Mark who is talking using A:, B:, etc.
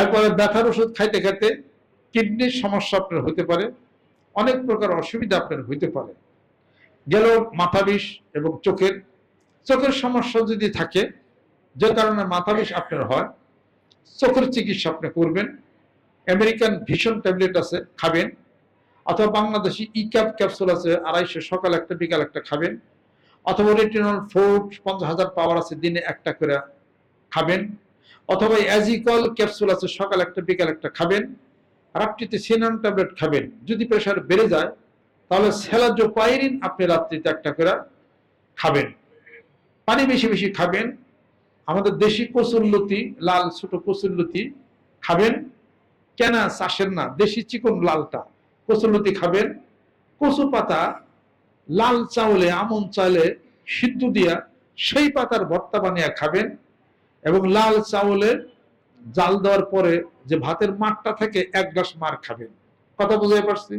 A: এরপরে ব্যথার ওষুধ খাইতে খাইতে কিডনির সমস্যা আপনার হতে পারে, অনেক প্রকার অসুবিধা আপনার হইতে পারে। গেল মাথা বিষ এবং চোখের চোখের সমস্যা যদি থাকে, যে কারণে মাথা বিষ আপনার হয়, চোখের চিকিৎসা আপনি করবেন, আমেরিকান ভীষণ ট্যাবলেট আছে, খাবেন, অথবা বাংলাদেশি ই ক্যাপ ক্যাপসুল আছে, আড়াইশো সকাল একটা, বিকাল একটা খাবেন, অথবা রেটিনল ফোর পঞ্চাশ হাজার পাওয়ার আছে, দিনে একটা করে খাবেন। অথবা অ্যাজিকল ক্যাপসুল আছে, সকাল একটা, বিকাল একটা খাবেন। রাত্রিতে সিনান ট্যাবলেট খাবেন। যদি প্রেশার বেড়ে যায়, তাহলে স্যালাজ সেলাজোপাইরিন আপনি রাত্রিতে একটা করে খাবেন। পানি বেশি বেশি খাবেন। আমাদের দেশি কচুরলতি, লাল ছোট কচুরলতি খাবেন। কেনা চাষের না, দেশি চিকন লালটা। কচুরলতি খাবেন। কচু পাতা, লাল চাউলে, আমন চাউলে সিদ্ধ দিয়া, সেই পাতার ভর্তা বানিয়ে খাবেন। এবং লাল চাউলের জাল দেওয়ার পরে যে ভাতের মাঠটা থেকে, এক গ্লাস মার খাবেন। কথা বুঝতে পারছি?